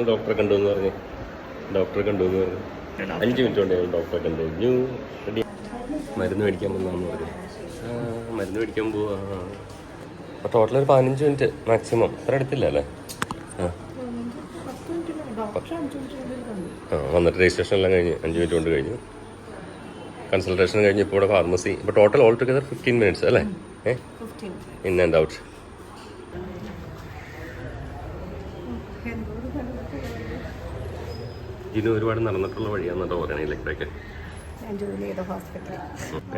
ഡോക്ടറെ കണ്ടു എന്ന് പറഞ്ഞു. ഡോക്ടറെ കണ്ടു എന്ന് പറഞ്ഞു. അഞ്ച് മിനിറ്റ് കൊണ്ട് ഞങ്ങൾ ഡോക്ടറെ കണ്ടു. കഴിഞ്ഞു റെഡി മരുന്ന് മേടിക്കാൻ വന്നാന്ന് പറഞ്ഞു. മരുന്ന് മേടിക്കാൻ പോവാ. ടോട്ടൽ ഒരു പതിനഞ്ച് മിനിറ്റ് മാക്സിമം അത്ര അടുത്തില്ല അല്ലേ? ആ. ആ വന്നിട്ട് രജിസ്ട്രേഷൻ എല്ലാം കഴിഞ്ഞ് അഞ്ച് മിനിറ്റ് കൊണ്ട് കഴിഞ്ഞു. കൺസൾട്ടേഷൻ കഴിഞ്ഞ് ഇപ്പോൾ ഇവിടെ ഫാർമസി ഇപ്പോൾ total all together fifteen minutes അല്ലേ ഏ? ഇൻ ആൻഡ് ഔട്ട് ജിനു ഒരുപാട് നടന്നിട്ടുള്ള വഴിയാണെന്നോ പറയണേ ഇവിടെയൊക്കെ ഞാൻ ജോലി ചെയ്ത ഹോസ്പിറ്റലിൽ.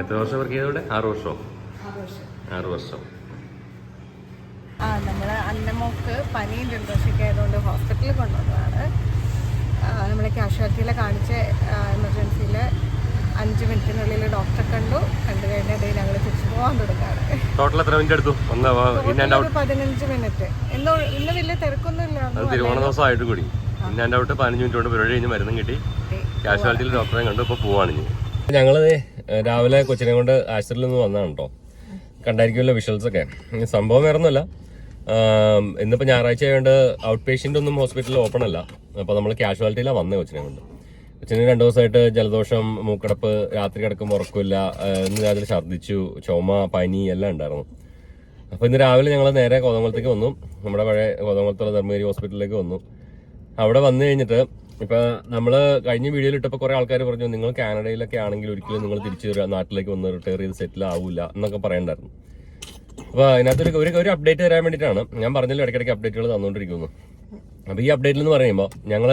എത്ര വർഷം വർക്ക് ചെയ്തവിടെ? ആറ് വർഷം? ആറ് വർഷം. ആ നമ്മൾ അന്നമോക്ക് പനിയും ആയതുകൊണ്ട് ഹോസ്പിറ്റലിൽ കൊണ്ടുവന്നതാണ്. നമ്മളെ കാഷ്വാലിറ്റിയിലെ കാണിച്ച എമർജൻസിയിൽ അഞ്ച് മിനിറ്റിനുള്ളിൽ ഡോക്ടറെ കണ്ടു. കണ്ടു കഴിഞ്ഞാൽ ഞങ്ങൾ തിരിച്ചു പോകാൻ തുടങ്ങാറ് ടോട്ടൽ എത്ര മിനിറ്റ് എടുത്തു? ഒന്ന് ഇൻ ആൻഡ് പതിനഞ്ച് മിനിറ്റ് ഇന്ന് വലിയ തിരക്കൊന്നും അത് തിരുവോണ ദിവസം ആയിട്ട് കൂടി ഇൻ ആൻഡ് ഔട്ട് പതിനഞ്ച് മിനിറ്റ് കൊണ്ട് പരിപാടി കഴിഞ്ഞ് മരുന്നും കിട്ടി. കാഷ്വാലിറ്റിയിൽ ഡോക്ടറെ കണ്ടു ഇപ്പോൾ പോവാണ് ഇനി. ഞങ്ങൾ രാവിലെ കൊച്ചിനെ കൊണ്ട് ആശുപത്രിയിൽ നിന്ന് വന്നതാണ് കേട്ടോ കണ്ടായിരിക്കുമല്ലോ വിഷ്വൽസ് ഒക്കെ. സംഭവം വേറെ ഒന്നുമല്ല ആം, ഇന്നിപ്പോൾ ഞായറാഴ്ച ആയതുകൊണ്ട് ഔട്ട് പേഷ്യന്റ് ഒന്നും ഹോസ്പിറ്റലിൽ ഓപ്പൺ അല്ല. അപ്പോൾ നമ്മൾ കാഷ്വാലിറ്റിയിലാണ് വന്നത് കൊച്ചിനെ കൊണ്ട്. കൊച്ചിന് രണ്ടു ദിവസമായിട്ട് ജലദോഷം മൂക്കടപ്പ് രാത്രി കിടക്കുമ്പോൾ ഉറക്കില്ല ഇന്ന് രാത്രി ഛർദ്ദിച്ചു ചുമ പനി എല്ലാം ഉണ്ടായിരുന്നു. അപ്പോൾ ഇന്ന് രാവിലെ ഞങ്ങൾ നേരെ കോതമംഗലത്തേക്ക് വന്നു. നമ്മുടെ പഴയ കോതമംഗലത്തുള്ള ധർമ്മഗിരി ഹോസ്പിറ്റലിലേക്ക് വന്നു. അവിടെ വന്നു കഴിഞ്ഞിട്ട് ഇപ്പൊ നമ്മൾ കഴിഞ്ഞ വീഡിയോയിൽ ഇട്ടപ്പോൾ കുറെ ആൾക്കാർ പറഞ്ഞു നിങ്ങൾ കാനഡയിലൊക്കെ ആണെങ്കിൽ ഒരിക്കലും നിങ്ങൾ തിരിച്ച് നാട്ടിലേക്ക് വന്ന് റിട്ടയർ ചെയ്ത് സെറ്റിൽ ആവില്ല എന്നൊക്കെ പറയണ്ടായിരുന്നു. അപ്പൊ അതിനകത്തൊരു ഒരു ഒരു അപ്ഡേറ്റ് തരാൻ വേണ്ടിയിട്ടാണ്. ഞാൻ പറഞ്ഞല്ലോ ഇടയ്ക്കിടയ്ക്ക് അപ്ഡേറ്റുകൾ തന്നുകൊണ്ടിരിക്കുന്നു അപ്പൊ ഈ അപ്ഡേറ്റിൽ എന്ന് പറയുമ്പോൾ ഞങ്ങൾ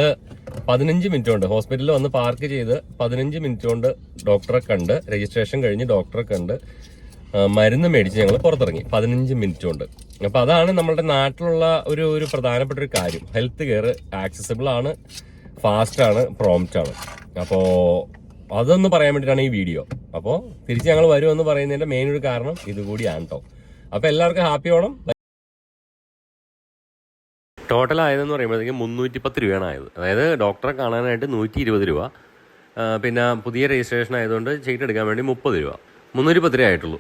പതിനഞ്ച് മിനിറ്റ് കൊണ്ട് ഹോസ്പിറ്റലിൽ വന്ന് പാർക്ക് ചെയ്ത് പതിനഞ്ച് മിനിറ്റ് കൊണ്ട് ഡോക്ടറെ കണ്ട് രജിസ്ട്രേഷൻ കഴിഞ്ഞ് ഡോക്ടറെ കണ്ട് മരുന്ന് മേടിച്ച് ഞങ്ങൾ പുറത്തിറങ്ങി. പതിനഞ്ച് മിനിറ്റ് കൊണ്ട്. അപ്പോൾ അതാണ് നമ്മുടെ നാട്ടിലുള്ള ഒരു ഒരു പ്രധാനപ്പെട്ട ഒരു കാര്യം. ഹെൽത്ത് കെയർ ആക്സസിബിൾ ആണ് ഫാസ്റ്റ് ആണ് പ്രോംപ്റ്റ് ആണ്. അപ്പോൾ അതൊന്ന് പറയാൻ വേണ്ടിയിട്ടാണ് ഈ വീഡിയോ അപ്പോൾ തിരിച്ച് ഞങ്ങൾ വരുമെന്ന് പറയുന്നതിന്റെ മെയിൻ ഒരു കാരണം ഇതുകൂടിയാണ് കേട്ടോ അപ്പോൾ എല്ലാവർക്കും ഹാപ്പി ഓണം ടോട്ടൽ ആയതെന്ന് പറയുമ്പോഴത്തേക്കും മുന്നൂറ്റി പത്ത് രൂപയാണ് ആയത്. അതായത് ഡോക്ടറെ കാണാനായിട്ട് നൂറ്റി ഇരുപത് രൂപ പിന്നെ പുതിയ രജിസ്ട്രേഷൻ ആയതുകൊണ്ട് ചീട്ട് എടുക്കാൻ വേണ്ടി മുപ്പത് രൂപ. മുന്നൂറ്റി പത്ത് രൂപ ആയിട്ടുള്ളൂ.